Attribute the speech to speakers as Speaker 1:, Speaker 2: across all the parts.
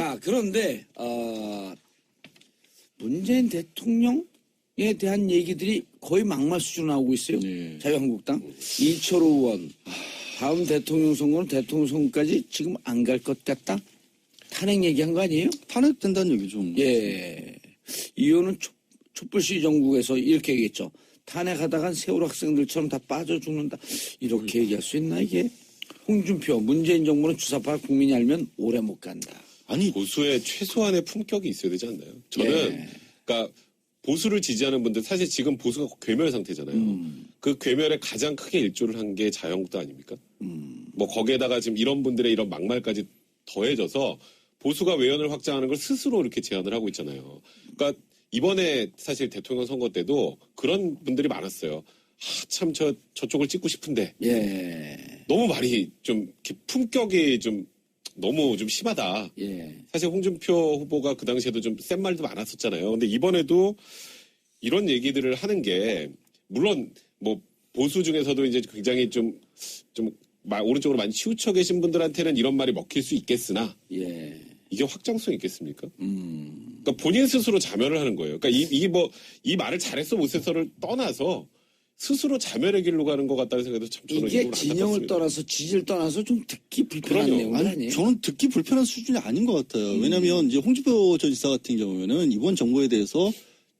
Speaker 1: 자, 그런데 어, 문재인 대통령에 대한 얘기들이 거의 막말 수준으로 나오고 있어요.
Speaker 2: 네.
Speaker 1: 자유한국당 이철호 의원 다음 대통령 선거는 대통령 선거까지 지금 안 갈 것 같다. 탄핵 얘기한 거 아니에요?
Speaker 2: 탄핵된다는 얘기죠.
Speaker 1: 예. 이 의원은 촛- 촛불 시 정국에서 이렇게 얘기했죠. 탄핵하다간 세월 학생들처럼 다 빠져 죽는다. 이렇게 얘기할 수 있나 이게? 홍준표 문재인 정부는 주사파 국민이 알면 오래 못 간다.
Speaker 2: 아니
Speaker 3: 보수의 최소한의 품격이 있어야 되지 않나요? 저는
Speaker 1: 예.
Speaker 3: 그러니까 보수를 지지하는 분들 사실 지금 보수가 괴멸 상태잖아요.
Speaker 1: 음.
Speaker 3: 그 괴멸에 가장 크게 일조를 한 게 자유한국당 아닙니까?
Speaker 1: 음.
Speaker 3: 뭐 거기에다가 지금 이런 분들의 이런 막말까지 더해져서 보수가 외연을 확장하는 걸 스스로 이렇게 제안을 하고 있잖아요. 그러니까 이번에 사실 대통령 선거 때도 그런 분들이 많았어요. 아, 참, 저, 저쪽을 찍고 싶은데
Speaker 1: 예.
Speaker 3: 너무 말이 좀 품격이 좀 너무 좀 심하다.
Speaker 1: 예.
Speaker 3: 사실 홍준표 후보가 그 당시에도 좀 센 말도 많았었잖아요. 근데 이번에도 이런 얘기들을 하는 게 물론 뭐 보수 중에서도 이제 굉장히 좀좀 오른쪽으로 많이 치우쳐 계신 분들한테는 이런 말이 먹힐 수 있겠으나
Speaker 1: 예.
Speaker 3: 이게 확장성 있겠습니까?
Speaker 1: 음.
Speaker 3: 그러니까 본인 스스로 자멸을 하는 거예요. 그러니까 이, 이게 뭐이 말을 잘했어 못했어를 떠나서 스스로 자멸의 길로 가는 것 같다는 생각도 참 저는
Speaker 1: 이게 진영을. 떠나서 지지를 떠나서 좀 듣기 불편한
Speaker 3: 그럼요.
Speaker 2: 아니,
Speaker 1: 아니에요?
Speaker 2: 저는 듣기 불편한 수준이 아닌 것 같아요. 왜냐하면 이제 홍준표 전 지사 같은 경우에는 이번 정부에 대해서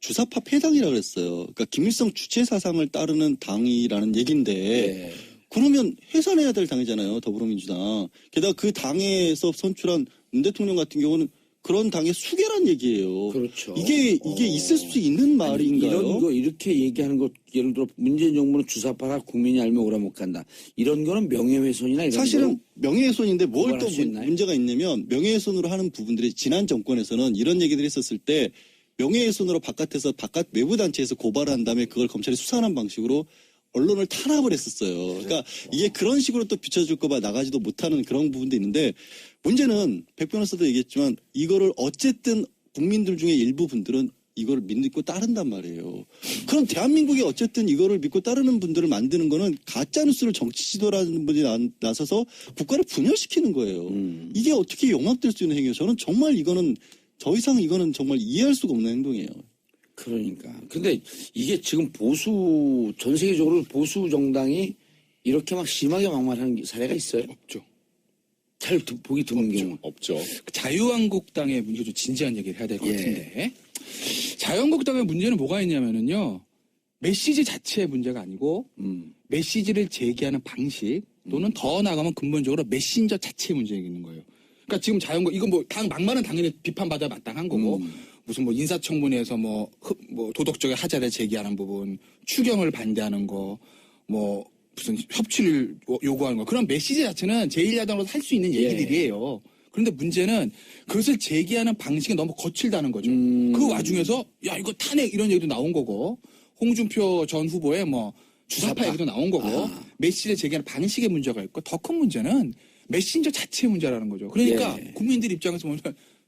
Speaker 2: 주사파 폐당이라고 그랬어요. 그러니까 김일성 주체 사상을 따르는 당이라는 얘기인데
Speaker 1: 예.
Speaker 2: 그러면 해산해야 될 당이잖아요. 더불어민주당. 게다가 그 당에서 선출한 문 대통령 같은 경우는 그런 당의 수계란 얘기예요.
Speaker 1: 그렇죠.
Speaker 2: 이게 이게
Speaker 1: 어.
Speaker 2: 있을 수 있는 말인가요?
Speaker 1: 이런 거 이렇게 얘기하는 것 예를 들어 문재인 정부는 주사파라 국민이 알면 오래 못 간다. 이런 거는 명예훼손이나 이런
Speaker 2: 사실은 명예훼손인데 뭘 또? 문제가 있냐면 명예훼손으로 하는 부분들이 지난 정권에서는 이런 얘기를 했었을 때 명예훼손으로 바깥에서 바깥 외부 단체에서 고발한 다음에 그걸 검찰이 수사하는 방식으로 언론을 탄압을 했었어요. 그러니까 이게 그런 식으로 또 비춰줄까봐 나가지도 못하는 그런 부분도 있는데 문제는 백 변호사도 얘기했지만 이거를 어쨌든 국민들 중에 일부 분들은 이걸 믿고 따른단 말이에요. 그럼 대한민국이 어쨌든 이거를 믿고 따르는 분들을 만드는 거는 가짜 뉴스를 정치 지도라는 분이 나- 나서서 국가를 분열시키는 거예요.
Speaker 1: 음.
Speaker 2: 이게 어떻게 용납될 수 있는 행위예요? 저는 정말 이거는 더 이상 이거는 정말 이해할 수가 없는 행동이에요.
Speaker 1: 그러니까. 근데 이게 지금 보수 전 세계적으로 보수 정당이 이렇게 막 심하게 막말하는 사례가 있어요.
Speaker 4: 없죠.
Speaker 1: 잘 드- 보기 드문 경우.
Speaker 3: 없죠.
Speaker 4: 자유한국당의 문제 좀 진지한 얘기를 해야 될것
Speaker 1: 예.
Speaker 4: 같은데 자유한국당의 문제는 뭐가 있냐면은요 메시지 자체의 문제가 아니고
Speaker 1: 음.
Speaker 4: 메시지를 제기하는 방식 또는 더 나가면 근본적으로 메신저 자체의 문제가 있는 거예요. 그러니까 지금 자유한국 이건 뭐 당 막말은 당연히 비판받아 마땅한 거고
Speaker 1: 음.
Speaker 4: 무슨 뭐 인사청문회에서 뭐, 흡- 뭐 도덕적인 하자를 제기하는 부분, 추경을 반대하는 거, 뭐 무슨 협치를 요- 요구하는 거 그런 메시지 자체는 제1야당으로 할 수 있는
Speaker 1: 예.
Speaker 4: 얘기들이에요. 그런데 문제는 그것을 제기하는 방식이 너무 거칠다는 거죠.
Speaker 1: 음.
Speaker 4: 그 와중에서 야 이거 탄핵 이런 얘기도 나온 거고 홍준표 전 후보의 뭐 주사파. 얘기도 나온 거고
Speaker 1: 아.
Speaker 4: 메시지 제기하는 방식의 문제가 있고 더 큰 문제는 메신저 자체의 문제라는 거죠. 그러니까
Speaker 1: 예.
Speaker 4: 국민들 입장에서 보면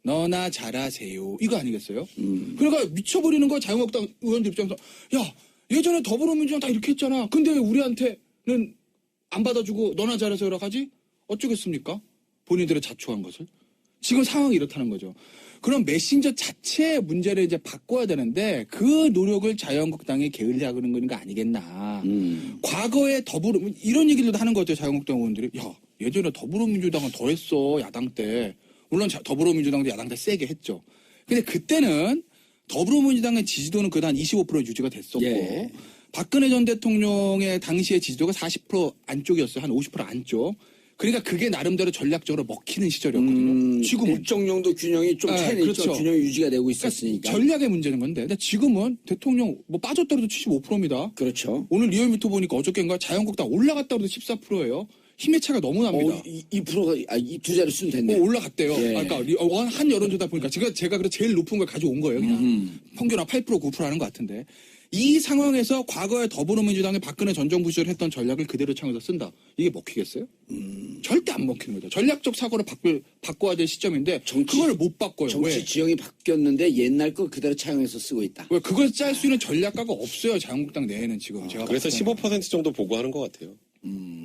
Speaker 4: 너나 잘하세요 이거 아니겠어요?
Speaker 1: 음.
Speaker 4: 그러니까 미쳐버리는 거 자유한국당 의원들 입장에서 야 예전에 더불어민주당 다 이렇게 했잖아. 근데 왜 우리한테는 안 받아주고 너나 잘하세요라고 하지? 어쩌겠습니까? 본인들의 자초한 것을. 지금 상황이 이렇다는 거죠. 그럼 메신저 자체의 문제를 이제 바꿔야 되는데 그 노력을 자유한국당이 게을리하는 거는 거 아니겠나.
Speaker 1: 음.
Speaker 4: 과거에 더불어 이런 얘기를 하는 거죠 자유한국당 의원들이 야 예전에 더불어민주당은 더 했어 야당 때 물론 자- 더불어민주당도 야당 때 세게 했죠 근데 그때는 더불어민주당의 지지도는 그다 한25% 유지가 됐었고
Speaker 1: 예.
Speaker 4: 박근혜 전 대통령의 당시의 지지도가 40% 안쪽이었어요 한 50% 안쪽 그러니까 그게 나름대로 전략적으로 먹히는 시절이었거든요
Speaker 1: 음.
Speaker 4: 지금은
Speaker 1: 일정 정도 균형이 좀
Speaker 4: 네. 그렇죠.
Speaker 1: 균형이 유지가 되고 있었으니까.
Speaker 4: 전략의 문제는 건데 근데 지금은 대통령 뭐 빠졌더라도 75%입니다
Speaker 1: 그렇죠.
Speaker 4: 오늘 리얼미터 보니까 어저께인가 자유한국당 올라갔다 그래도 14%예요. 힘의 차가 너무 납니다.
Speaker 1: 어, 이, 이 프로가 아, 이두 자릿수는 됐네.
Speaker 4: 어, 올라갔대요.
Speaker 1: 예.
Speaker 4: 아까 리- 어, 한 여론조사 보니까 제가 제가 그래 제일 높은 걸 가져온 거예요. 그냥
Speaker 1: 음.
Speaker 4: 평균 한8% 9% 하는 것 같은데 이 상황에서 과거에 더불어민주당이 박근혜 전 정부 시절 했던 전략을 그대로 창에서 쓴다. 이게 먹히겠어요?
Speaker 1: 음.
Speaker 4: 절대 안 먹히는 거죠. 전략적 사고를 바꿀, 바꿔야 될 시점인데
Speaker 1: 정치-
Speaker 4: 그걸 못 바꿔요.
Speaker 1: 정치
Speaker 4: 왜?
Speaker 1: 지형이 바뀌었는데 옛날 거 그대로 차용해서 쓰고 있다.
Speaker 4: 왜 그걸 짤 수 있는 전략가가 없어요. 자유한국당 내에는 지금 제가
Speaker 3: 그래서
Speaker 4: 봤을 때는.
Speaker 3: 15% 정도 보고하는 것 같아요.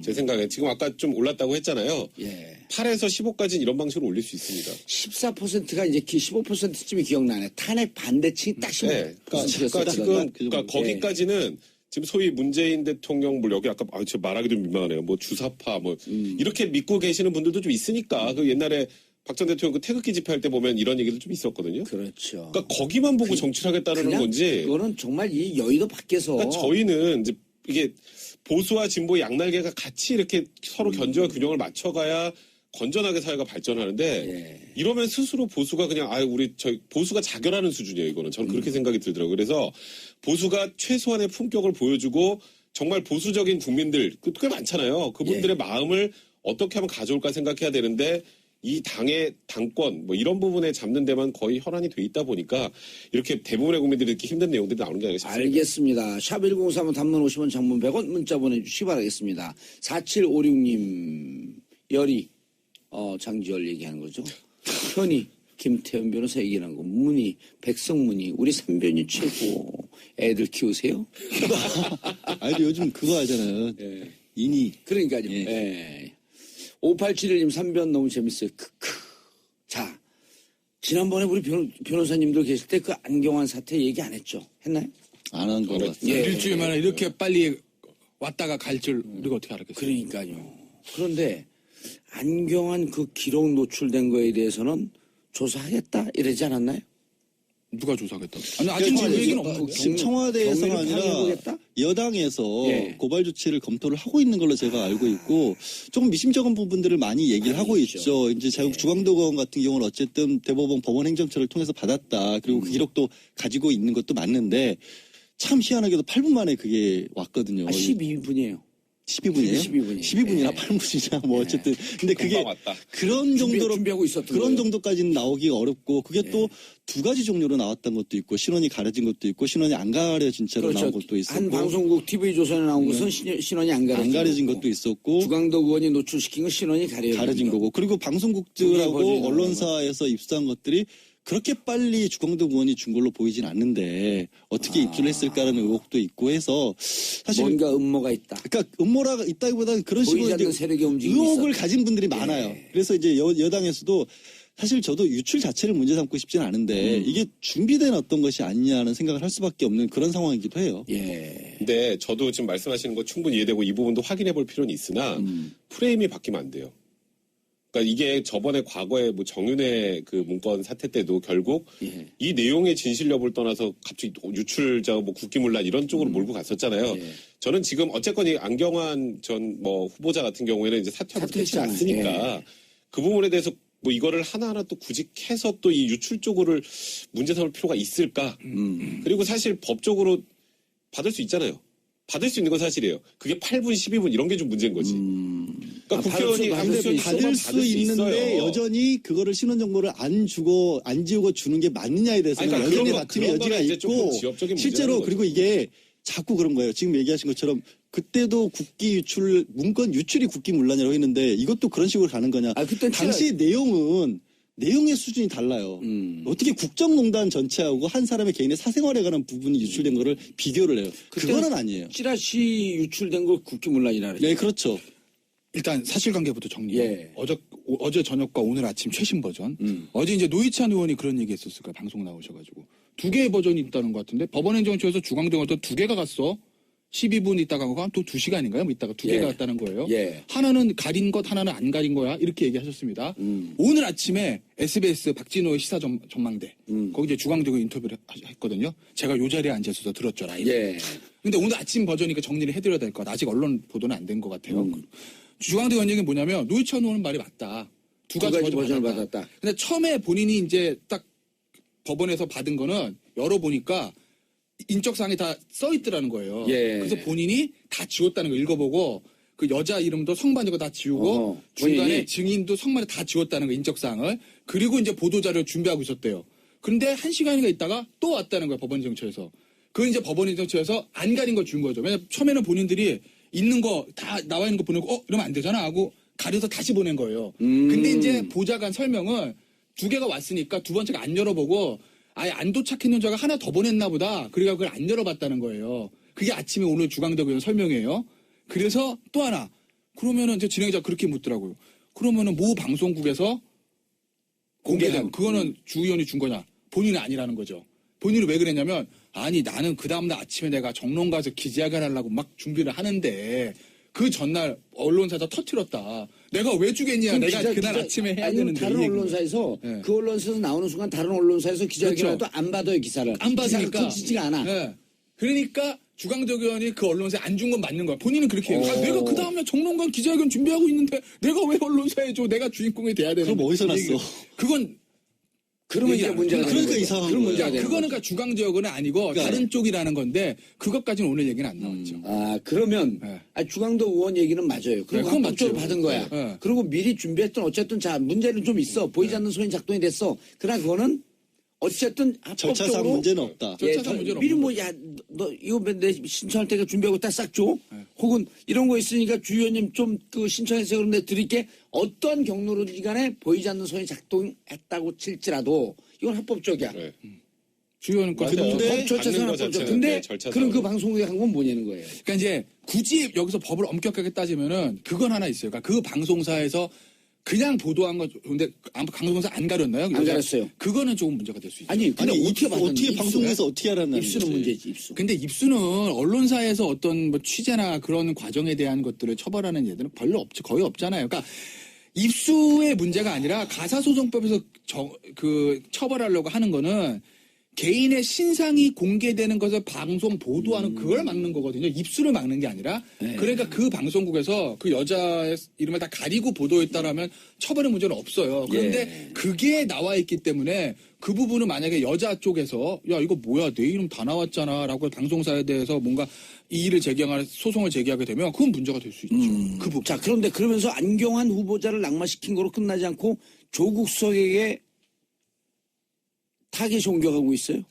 Speaker 3: 제 생각에 지금 아까 좀 올랐다고 했잖아요.
Speaker 1: 예.
Speaker 3: 8에서 15까지는 이런 방식으로 올릴 수 있습니다.
Speaker 1: 14%가 이제 15%쯤이 기억나네. 탄핵 반대층이 딱 15%였어요.
Speaker 3: 네. 그러니까 지금
Speaker 2: 그 정도.
Speaker 3: 그러니까 거기까지는 지금 소위 문재인 대통령 뭐 여기 아까 아, 저 말하기 좀 민망하네요. 뭐 주사파 뭐
Speaker 1: 음.
Speaker 3: 이렇게 믿고 계시는 분들도 좀 있으니까 그 옛날에 박 전 대통령 그 태극기 집회할 때 보면 이런 얘기도 좀 있었거든요.
Speaker 1: 그렇죠.
Speaker 3: 그러니까 거기만 보고 정치를 하겠다는 건지.
Speaker 1: 그거는 정말 이 여의도 밖에서
Speaker 3: 그러니까 저희는 이제 이게 보수와 진보 양날개가 같이 이렇게 서로 견제와 균형을 맞춰가야 건전하게 사회가 발전하는데
Speaker 1: 예.
Speaker 3: 이러면 스스로 보수가 그냥 아 우리 저희 보수가 자결하는 수준이에요 이거는 저는
Speaker 1: 음.
Speaker 3: 그렇게 생각이 들더라고요 그래서 보수가 최소한의 품격을 보여주고 정말 보수적인 국민들 그꽤 많잖아요 그분들의
Speaker 1: 예.
Speaker 3: 마음을 어떻게 하면 가져올까 생각해야 되는데 이 당의 당권 뭐 이런 부분에 잡는 데만 거의 혈안이 돼 있다 보니까 이렇게 대부분의 국민들이 이렇게 힘든 내용들이 나오는 게 싶습니다.
Speaker 1: 알겠습니다. 샵 1035 단문 50원 장문 100원 문자 보내주시기 바라겠습니다. 4756님 열이 어, 장지열 얘기하는 거죠. 현이 김태현 변호사 얘기하는 거. 문희 백성문희 우리 삼변이 최고. 애들 키우세요?
Speaker 2: 아니 요즘 그거 하잖아요.
Speaker 1: 예.
Speaker 2: 인이
Speaker 1: 그러니까요.
Speaker 2: 예.
Speaker 1: 예. 5871님 3변 너무 재밌어요. 크크. 자, 지난번에 우리 변, 변호사님들 계실 때 그 안경환 사태 얘기 안 했죠? 했나요?
Speaker 2: 안 한거
Speaker 3: 그래.
Speaker 2: 같아요.
Speaker 1: 예.
Speaker 4: 일주일 만에 이렇게 빨리 왔다가 갈 줄 우리가 어떻게 알았겠어요?
Speaker 1: 그러니까요. 그런데 안경환 그 기록 노출된 거에 대해서는 조사하겠다 이러지 않았나요?
Speaker 4: 누가 조사하겠다고? 아니 아직
Speaker 2: 그러니까
Speaker 4: 그 얘기는
Speaker 2: 지금
Speaker 4: 없는데.
Speaker 1: 경-
Speaker 2: 청와대에서가
Speaker 1: 경위를
Speaker 2: 아니라? 여당에서
Speaker 1: 예.
Speaker 2: 고발 조치를 검토를 하고 있는 걸로 제가 알고 있고 조금 미심쩍은 부분들을 많이 얘기를
Speaker 1: 많이
Speaker 2: 하고
Speaker 1: 있죠.
Speaker 2: 있죠. 이제 자국
Speaker 1: 예.
Speaker 2: 주광도원 같은 경우는 어쨌든 대법원 법원 행정처를 통해서 받았다. 그리고
Speaker 1: 음.
Speaker 2: 그 기록도 가지고 있는 것도 맞는데 참 희한하게도 8분 만에 그게 왔거든요.
Speaker 1: 아, 12분이에요.
Speaker 2: 12분이에요?
Speaker 1: 12분 이에요.
Speaker 2: 12분이나
Speaker 1: 예.
Speaker 2: 8분이냐 뭐 어쨌든 근데 그게
Speaker 3: 금방 왔다.
Speaker 2: 그런
Speaker 1: 준비-
Speaker 2: 정도로
Speaker 1: 준비하고 있었던
Speaker 2: 그런
Speaker 1: 거예요. 예.
Speaker 2: 정도까지는 나오기가 어렵고 그게 또 두 가지 종류로 나왔던 것도 있고 신원이 가려진 것도 있고 신원이 안 가려진 채로 나온 것도 있었고
Speaker 1: 그렇죠. 한 방송국 TV 조선에 나온 것은 신- 신원이 안 가려진,
Speaker 2: 안 가려진
Speaker 1: 거고.
Speaker 2: 것도 있었고
Speaker 1: 주강덕 의원이 노출시킨 건 신원이 가려진,
Speaker 2: 가려진
Speaker 1: 거.
Speaker 2: 거고 그리고 방송국들하고 언론사에서 입수한 것들이 그렇게 빨리 주광덕 의원이 준 걸로 보이진 않는데 어떻게 입수를 했을까라는 의혹도 있고 해서 사실
Speaker 1: 뭔가 음모가 있다.
Speaker 2: 그러니까 음모가 있다기보다는 그런 식으로 이제
Speaker 1: 세력의 움직임이
Speaker 2: 의혹을
Speaker 1: 있었다.
Speaker 2: 가진 분들이 많아요. 그래서 이제 여, 여당에서도 사실 저도 유출 자체를 문제 삼고 싶진 않은데 이게 준비된 어떤 것이 아니냐는 생각을 할 수밖에 없는 그런 상황이기도 해요.
Speaker 1: 예.
Speaker 3: 근데 저도 지금 말씀하시는 거 충분히 이해되고 이 부분도 확인해 볼 필요는 있으나
Speaker 1: 음.
Speaker 3: 프레임이 바뀌면 안 돼요. 그러니까 이게 저번에 과거에 뭐 정윤회 그 문건 사태 때도 결국
Speaker 1: 예.
Speaker 3: 이 내용의 진실 여부를 떠나서 갑자기 유출자 뭐 국기문란 이런 쪽으로 몰고 갔었잖아요.
Speaker 1: 예.
Speaker 3: 저는 지금 어쨌건 이 안경환 전 뭐 후보자 같은 경우에는 이제 사퇴하고 퇴치 않으니까
Speaker 1: 예.
Speaker 3: 그 부분에 대해서 뭐 이거를 하나하나 또 구직해서 또 이 유출 쪽으로 문제 삼을 필요가 있을까?
Speaker 1: 음.
Speaker 3: 그리고 사실 법적으로 받을 수 있잖아요. 받을 수 있는 건 사실이에요. 그게 8분, 12분 이런 게 좀 문제인 거지.
Speaker 1: 음.
Speaker 3: 그러니까
Speaker 1: 아,
Speaker 3: 국회의원이
Speaker 1: 받을 수-
Speaker 3: 아무튼
Speaker 2: 받을 수 있는데 여전히 그거를 신원 정보를 안 주고 안 지우고 주는 게 맞느냐에 대해서는
Speaker 3: 아니, 그러니까
Speaker 2: 여전히
Speaker 3: 그런 거-
Speaker 2: 다툼의 여지가 있고
Speaker 3: 지역적인
Speaker 2: 실제로 그리고 이게 자꾸 그런 거예요. 지금 얘기하신 것처럼 그때도 국기 유출 문건 유출이 국기 문란이라고 했는데 이것도 그런 식으로 가는 거냐?
Speaker 1: 아,
Speaker 2: 당시 내용은 내용의 수준이 달라요.
Speaker 1: 음.
Speaker 2: 어떻게 국정농단 전체하고 한 사람의 개인의 사생활에 관한 부분이 유출된 거를 비교를 해요.
Speaker 1: 그때는
Speaker 2: 그거는 아니에요.
Speaker 1: 찌라시 유출된 걸 국기문란이라 그랬죠.
Speaker 2: 네, 그렇죠.
Speaker 4: 일단 사실관계부터 정리해.
Speaker 1: 예.
Speaker 4: 어저 오- 어제 저녁과 오늘 아침 최신 버전.
Speaker 1: 음.
Speaker 4: 어제 이제 노희찬 의원이 그런 얘기 했었을 거야. 방송 나오셔가지고. 두 개의 버전이 있다는 것 같은데 법원행정처에서 주광등 어떤 두 개가 갔어. 12분 있다가 가고 또 2시간인가요? 뭐 있다가 두
Speaker 1: 예.
Speaker 4: 개가 갔다는 거예요.
Speaker 1: 예.
Speaker 4: 하나는 가린 것, 하나는 안 가린 거야. 이렇게 얘기하셨습니다.
Speaker 1: 음.
Speaker 4: 오늘 아침에 SBS 박진호의 시사 전, 전망대.
Speaker 1: 음.
Speaker 4: 거기 이제 주광등 인터뷰를 하- 했거든요. 제가 요 자리에 앉아 있어서 들었죠. 라이브.
Speaker 1: 예.
Speaker 4: 근데 오늘 아침 버전이니까 정리를 해드려야 될 것 같아요. 아직 언론 보도는 안 된 것 같아요.
Speaker 1: 음.
Speaker 4: 주광대 의원 얘기는 뭐냐면 노희찬 의원 말이 맞다.
Speaker 1: 두두
Speaker 4: 가지,
Speaker 1: 가지 버전을
Speaker 4: 받았다.
Speaker 1: 받았다.
Speaker 4: 근데 처음에 본인이 이제 딱 법원에서 받은 거는 열어보니까 인적사항이 다 써 있더라는 거예요.
Speaker 1: 예.
Speaker 4: 그래서 본인이 다 지웠다는 거 읽어보고 그 여자 이름도 성만 이거 다 지우고
Speaker 1: 어허,
Speaker 4: 중간에
Speaker 1: 본인이?
Speaker 4: 증인도 성만을 다 지웠다는 거 인적사항을 그리고 이제 보도자료를 준비하고 있었대요. 근데 한 시간이가 있다가 또 왔다는 거예요 법원 정처에서. 그건 이제 법원 정처에서 안 가린 걸 준 거죠. 왜냐면 처음에는 본인들이 있는 거 다 나와 있는 거 보내고 어 이러면 안 되잖아 하고 가려서 다시 보낸 거예요.
Speaker 1: 음.
Speaker 4: 근데 이제 보좌관 설명은 두 개가 왔으니까 두 번째가 안 열어보고 아예 안 도착했는 자가 하나 더 보냈나 보다. 그러니까 그걸 안 열어봤다는 거예요. 그게 아침에 오늘 주광덕 의원 설명이에요. 그래서 또 하나 그러면은 이제 진행자 그렇게 묻더라고요. 그러면은 모 방송국에서 공개된 그거는 주 의원이 준 거냐? 본인은 아니라는 거죠. 본인이 왜 그랬냐면 아니 나는 그 다음날 아침에 내가 정론 가서 기자회견 하려고 막 준비를 하는데 그 전날 언론사에서 터트렸다. 내가 왜 주겠냐? 내가
Speaker 1: 기자-
Speaker 4: 그날
Speaker 1: 기자-
Speaker 4: 아침에 해야
Speaker 1: 아니면
Speaker 4: 되는데.
Speaker 1: 다른. 언론사에서
Speaker 4: 네.
Speaker 1: 그 언론사에서 나오는 순간 다른 언론사에서 기자회견해도
Speaker 4: 그렇죠.
Speaker 1: 안 받아요 기사를.
Speaker 4: 안 받으니까.
Speaker 1: 커지지가 않아.
Speaker 4: 네. 그러니까 주강적 의원이 그 언론사에 안 준 건 맞는 거야. 본인은 그렇게 해요. 아,
Speaker 1: 어.
Speaker 4: 내가 그 다음날 정론관 기자회견 준비하고 있는데 내가 왜 언론사에 줘? 내가 주인공이 돼야 되는
Speaker 2: 그럼 어디서 났어?
Speaker 4: 그건
Speaker 1: 그러면
Speaker 4: 안
Speaker 1: 문제가
Speaker 2: 그러니까
Speaker 1: 거죠.
Speaker 2: 이상한
Speaker 1: 그런. 문제가 되는
Speaker 4: 그거는. 그러니까 주강 지역은 아니고
Speaker 2: 그러니까
Speaker 4: 다른 쪽이라는 건데 그것까지는 오늘 얘기는 안 나왔죠.
Speaker 1: 아 그러면
Speaker 4: 네.
Speaker 1: 아, 주강도 의원 얘기는 맞아요. 그리고
Speaker 4: 그건
Speaker 1: 합법적으로
Speaker 4: 맞죠.
Speaker 1: 받은 거야.
Speaker 4: 네.
Speaker 1: 그리고 미리 준비했던 어쨌든 자 문제는 좀 있어 보이지 않는 소인 작동이 됐어. 그러나 그거는 어쨌든
Speaker 2: 절차상
Speaker 1: 합법적으로
Speaker 2: 문제는 없다.
Speaker 1: 예,
Speaker 4: 절차상
Speaker 1: 저-
Speaker 4: 문제는
Speaker 1: 미리
Speaker 4: 없는
Speaker 1: 뭐, 야, 너, 이거 내 신청할 때가 준비하고 딱싹 줘? 혹은 이런 거 있으니까 주 의원님 좀 그 신청해서 그런데 드릴게 어떤 경로로든 간에 보이지 않는 소리 작동했다고 칠지라도 이건 합법적이야.
Speaker 3: 네.
Speaker 4: 주요는 거.
Speaker 2: 근데-
Speaker 1: 법 절차상
Speaker 3: 받는 거
Speaker 1: 합법적.
Speaker 3: 자체는
Speaker 1: 근데
Speaker 3: 네, 절차상.
Speaker 1: 그럼 그 방송국에 한 건 뭐냐는 거예요.
Speaker 4: 그러니까 이제 굳이 여기서 법을 엄격하게 따지면은 그건 하나 있어요. 그러니까 그 방송사에서 그냥 보도한 건 좋은데 아마 방송사 안 가렸나요?
Speaker 1: 안 가렸어요.
Speaker 4: 그거는 조금 문제가 될 수 있죠.
Speaker 1: 아니, 근데
Speaker 2: 아니
Speaker 1: 어떻게
Speaker 2: 어떻게? 방송에서 어떻게 알았나
Speaker 1: 입수는 문제지, 입수.
Speaker 4: 근데 입수는 언론사에서 어떤 뭐 취재나 그런 과정에 대한 것들을 처벌하는 예들은 별로 없죠. 거의 없잖아요. 그러니까 입수의 문제가 아니라 가사소송법에서 저, 그 처벌하려고 하는 거는 개인의 신상이 공개되는 것을 방송 보도하는 그걸 막는 거거든요. 입수를 막는 게 아니라 그러니까 그 방송국에서 그 여자의 이름을 다 가리고 보도했다라면 처벌의 문제는 없어요. 그런데
Speaker 1: 예.
Speaker 4: 그게 나와 있기 때문에 그 부분은 만약에 여자 쪽에서 야 이거 뭐야 내 이름 다 나왔잖아라고 방송사에 대해서 뭔가 이의를 제기하거나 소송을 제기하게 되면 그건 문제가 될 수 있죠. 그 부분.
Speaker 1: 자, 그런데 그러면서 안경환 후보자를 낙마시킨 거로 끝나지 않고 조국 수석에게 타겟이 옮겨가고 있어요.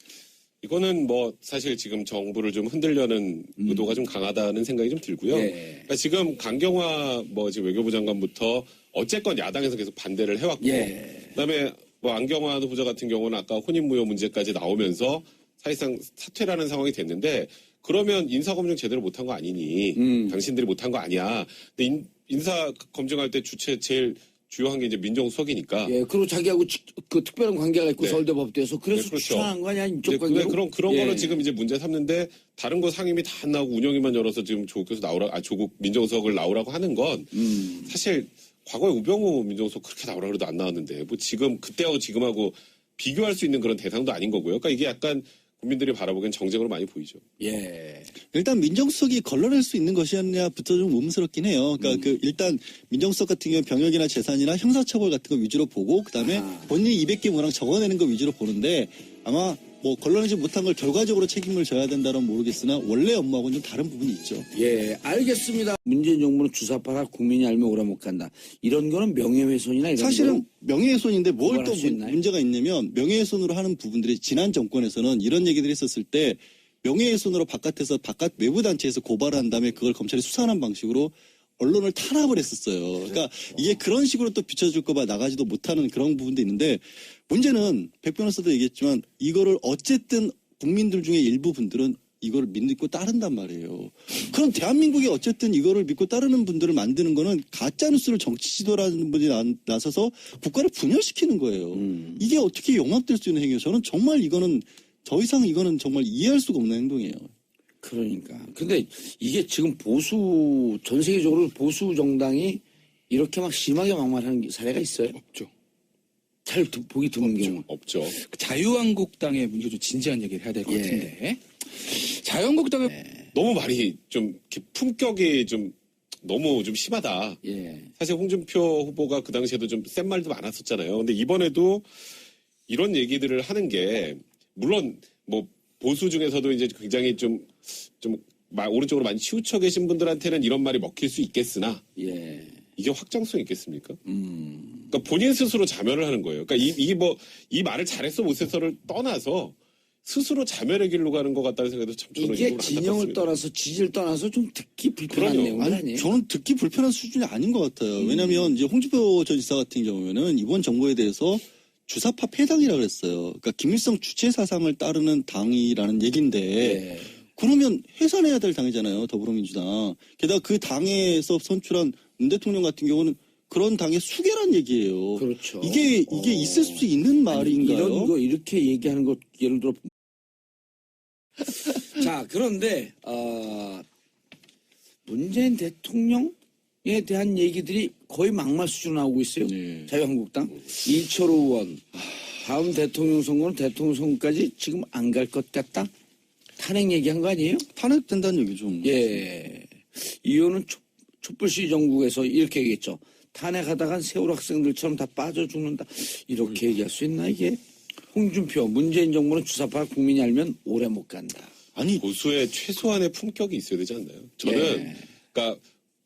Speaker 3: 이거는 뭐 사실 지금 정부를 좀 흔들려는 의도가 좀 강하다는 생각이 좀 들고요.
Speaker 1: 음. 예.
Speaker 3: 그러니까 지금 강경화 뭐 지금 외교부 장관부터 어쨌건 야당에서 계속 반대를 해왔고,
Speaker 1: 예.
Speaker 3: 그다음에 뭐 안경화 후보자 같은 경우는 아까 혼인무효 문제까지 나오면서 사실상 사퇴라는 상황이 됐는데 그러면 인사검증 제대로 못한 거 아니니?
Speaker 1: 음.
Speaker 3: 당신들이 못한 거 아니야. 근데 인, 인사 검증할 때 주체 제일 주요한 게 이제 민정수석이니까.
Speaker 1: 예, 그리고 자기하고 치- 그 특별한 관계가 있고
Speaker 3: 네.
Speaker 1: 서울대 법대에서 그래서
Speaker 3: 네, 그렇죠.
Speaker 1: 추천한 거 아니야
Speaker 3: 이제 근데
Speaker 1: 관계로?
Speaker 3: 그런 그런
Speaker 1: 예.
Speaker 3: 거는 지금 이제 문제 삼는데 다른 거 상임위 다 안 나오고 운영위만 열어서 지금 조국 교수 나오라 아 조국 민정수석을 나오라고 하는 건
Speaker 1: 음.
Speaker 3: 사실 과거에 우병우 민정수석 그렇게 나오라 그래도 안 나왔는데 뭐 지금 그때하고 지금하고 비교할 수 있는 그런 대상도 아닌 거고요. 그러니까 이게 약간 국민들이 바라보기엔 정쟁으로 많이 보이죠.
Speaker 1: 예.
Speaker 2: 일단 민정수석이 걸러낼 수 있는 것이었냐부터 좀 의문스럽긴 해요. 그러니까 그 일단 민정수석 같은 경우 병역이나 재산이나 형사처벌 같은 거 위주로 보고 그다음에
Speaker 1: 아.
Speaker 2: 본인이 200개 문항 적어내는 거 위주로 보는데 아마 뭐 걸러내지 못한 걸 결과적으로 책임을 져야 된다는 모르겠으나 원래 업무하고는 좀 다른 부분이 있죠.
Speaker 1: 예, 알겠습니다. 문재인 정부는 주사파라 국민이 알면 오라 못 간다. 이런 거는 명예훼손이나 이런
Speaker 2: 사실은 명예훼손인데 뭘 또? 문제가 있냐면 명예훼손으로 하는 부분들이 지난 정권에서는 이런 얘기를 했었을 때 명예훼손으로 바깥에서 바깥 외부 단체에서 고발한 다음에 그걸 검찰이 수사하는 방식으로 언론을 탄압을 했었어요. 그러니까 이게 그런 식으로 또 비춰줄까봐 나가지도 못하는 그런 부분도 있는데 문제는 백 변호사도 얘기했지만 이거를 어쨌든 국민들 중에 일부 분들은 이거를 믿고 따른단 말이에요. 그럼 대한민국이 어쨌든 이거를 믿고 따르는 분들을 만드는 거는 가짜 뉴스를 정치 지도라는 분이 나- 나서서 국가를 분열시키는 거예요.
Speaker 1: 음.
Speaker 2: 이게 어떻게 용납될 수 있는 행위예요? 저는 정말 이거는 더 이상 이거는 정말 이해할 수가 없는 행동이에요.
Speaker 1: 그러니까. 근데 이게 지금 보수 전 세계적으로 보수 정당이 이렇게 막 심하게 막말하는 사례가 있어요.
Speaker 4: 없죠.
Speaker 1: 잘 드- 보기 드문 경우.
Speaker 3: 없죠.
Speaker 4: 그 자유한국당의 이거 좀 진지한 얘기를 해야 될 것
Speaker 1: 예.
Speaker 4: 같은데 자유한국당의
Speaker 3: 너무 말이 좀 품격이 좀 너무 좀 심하다.
Speaker 1: 예.
Speaker 3: 사실 홍준표 후보가 그 당시에도 좀 센 말도 많았었잖아요. 근데 이번에도 이런 얘기들을 하는 게 물론 뭐 보수 중에서도 이제 굉장히 좀 좀 오른쪽으로 많이 치우쳐 계신 분들한테는 이런 말이 먹힐 수 있겠으나
Speaker 1: 예.
Speaker 3: 이게 확장성 있겠습니까?
Speaker 1: 음.
Speaker 3: 그러니까 본인 스스로 자멸을 하는 거예요. 그러니까 이, 이게 뭐 이 말을 잘했어 못했어를 떠나서 스스로 자멸의 길로 가는 것 같다는 생각도 참 저는
Speaker 1: 이게 진영을. 떠나서 지지를 떠나서 좀 듣기 불편한
Speaker 3: 그럼요.
Speaker 2: 아니,
Speaker 1: 아니에요.
Speaker 2: 저는 듣기 불편한 수준이 아닌 것 같아요. 왜냐하면 이제 홍준표 전 지사 같은 경우에는 이번 정부에 대해서 주사파 폐당이라고 그랬어요. 그러니까 김일성 주체 사상을 따르는 당이라는 얘기인데
Speaker 1: 예.
Speaker 2: 그러면 해산해야 될 당이잖아요. 더불어민주당. 게다가 그 당에서 선출한 문 대통령 같은 경우는 그런 당의 수계란 얘기예요.
Speaker 1: 그렇죠.
Speaker 2: 이게 이게
Speaker 1: 어.
Speaker 2: 있을 수 있는 말인가요?
Speaker 1: 이런 거 이렇게 얘기하는 것 예를 들어 자 그런데 어, 문재인 대통령에 대한 얘기들이 거의 막말 수준으로 나오고 있어요.
Speaker 2: 네.
Speaker 1: 자유한국당 이철우 의원 다음 대통령 선거는 대통령 선거까지 지금 안 갈 것 같다. 탄핵 얘기한 거 아니에요?
Speaker 2: 탄핵된다는 얘기죠.
Speaker 1: 예. 이 의원은 촛- 촛불시 정국에서 이렇게 얘기했죠. 탄핵하다간 세월 학생들처럼 다 빠져 죽는다. 이렇게 얘기할 수 있나 이게? 홍준표 문재인 정부는 주사파 국민이 알면 오래 못 간다.
Speaker 2: 아니
Speaker 3: 보수의 최소한의 품격이 있어야 되지 않나요? 저는
Speaker 1: 예.
Speaker 3: 그러니까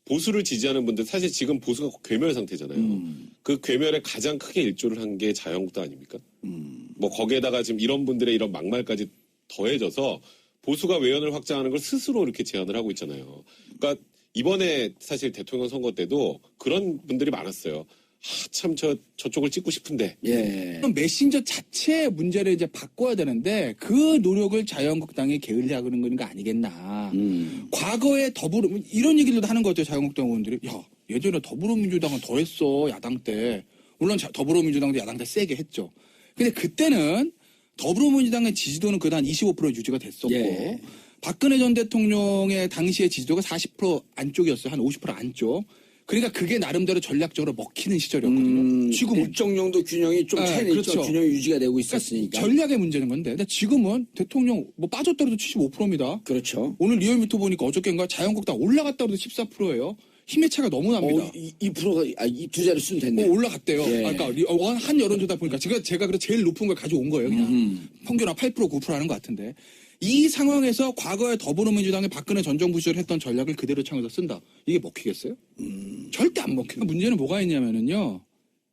Speaker 3: 보수를 지지하는 분들 사실 지금 보수가 괴멸 상태잖아요.
Speaker 1: 음.
Speaker 3: 그 괴멸에 가장 크게 일조를 한 게 자유한국당 아닙니까?
Speaker 1: 음.
Speaker 3: 뭐 거기에다가 지금 이런 분들의 이런 막말까지 더해져서 보수가 외연을 확장하는 걸 스스로 이렇게 제안을 하고 있잖아요. 그러니까 이번에 사실 대통령 선거 때도 그런 분들이 많았어요. 아, 참, 저, 저쪽을 찍고 싶은데.
Speaker 1: 예.
Speaker 4: 그럼 메신저 자체의 문제를 이제 바꿔야 되는데 그 노력을 자유한국당이 게을리하는 거는 거 아니겠나.
Speaker 1: 음.
Speaker 4: 과거에 더불어 이런 얘기를 하는 거 같아요 자유한국당 의원들이 야 예전에 더불어민주당은 더 했어 야당 때 물론 자- 더불어민주당도 야당 때 세게 했죠 근데 그때는 더불어민주당의 지지도는 그다 한25% 유지가 됐었고
Speaker 1: 예.
Speaker 4: 박근혜 전 대통령의 당시의 지지도가 40% 안쪽이었어요 한 50% 안쪽 그러니까 그게 나름대로 전략적으로 먹히는 시절이었거든요
Speaker 1: 음,
Speaker 4: 지금은
Speaker 1: 일정 정도 균형이 좀
Speaker 4: 네,
Speaker 1: 차이는 있죠.
Speaker 4: 그렇죠.
Speaker 1: 균형이 유지가 되고 있었으니까.
Speaker 4: 전략의 문제는 건데 근데 지금은 대통령 뭐 빠졌더라도 75%입니다
Speaker 1: 그렇죠.
Speaker 4: 오늘 리얼미터 보니까 어저께인가 자유한국당 올라갔다 그래도 14%예요. 힘의 차가 너무 납니다.
Speaker 1: 어, 이, 이 프로가 아, 이두 자릿수는 됐네.
Speaker 4: 어, 올라갔대요.
Speaker 1: 예.
Speaker 4: 아까 리- 어, 한 여론조사 보니까 제가 제가 그래 제일 높은 걸 가져온 거예요. 그냥
Speaker 1: 음.
Speaker 4: 평균 한 8% 9% 하는 것 같은데 이 상황에서 과거에 더불어민주당이 박근혜 전 정부 시절 했던 전략을 그대로 창에서 쓴다. 이게 먹히겠어요?
Speaker 1: 음.
Speaker 4: 절대 안 먹혀요. 문제는 뭐가 있냐면은요.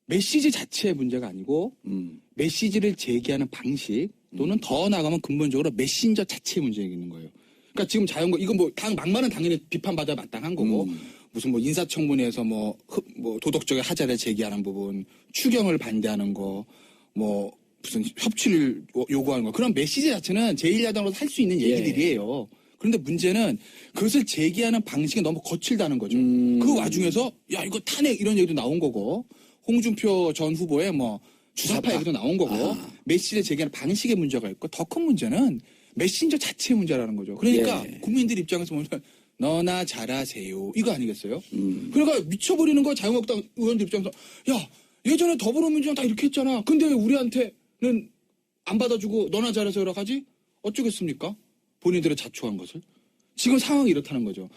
Speaker 4: 메시지 자체의 문제가 아니고
Speaker 1: 음.
Speaker 4: 메시지를 제기하는 방식 또는 더 나가면 근본적으로 메신저 자체의 문제가 있는 거예요. 그러니까 지금 자연거 이건 뭐 당 막말은 당연히 비판받아 마땅한 거고
Speaker 1: 음.
Speaker 4: 무슨 뭐 인사청문회에서 뭐, 흡- 뭐 도덕적인 하자를 제기하는 부분, 추경을 반대하는 거, 뭐 무슨 협치를 요- 요구하는 거 그런 메시지 자체는 제1야당으로서 할 수 있는
Speaker 1: 예.
Speaker 4: 얘기들이에요. 그런데 문제는 그것을 제기하는 방식이 너무 거칠다는 거죠.
Speaker 1: 음.
Speaker 4: 그 와중에서 야 이거 탄핵 이런 얘기도 나온 거고 홍준표 전 후보의 뭐 주사파
Speaker 1: 주사파.
Speaker 4: 얘기도 나온 거고
Speaker 1: 아.
Speaker 4: 메시지를 제기하는 방식의 문제가 있고 더 큰 문제는 메신저 자체의 문제라는 거죠. 그러니까
Speaker 1: 예.
Speaker 4: 국민들 입장에서 보면 너나 잘하세요 이거 아니겠어요?
Speaker 1: 음.
Speaker 4: 그러니까 미쳐버리는 거야 자유한국당 의원들 입장에서 야 예전에 더불어민주당 다 이렇게 했잖아. 근데 왜 우리한테는 안 받아주고 너나 잘해서라 하지? 어쩌겠습니까? 본인들의 자초한 것을 지금 상황이 이렇다는 거죠.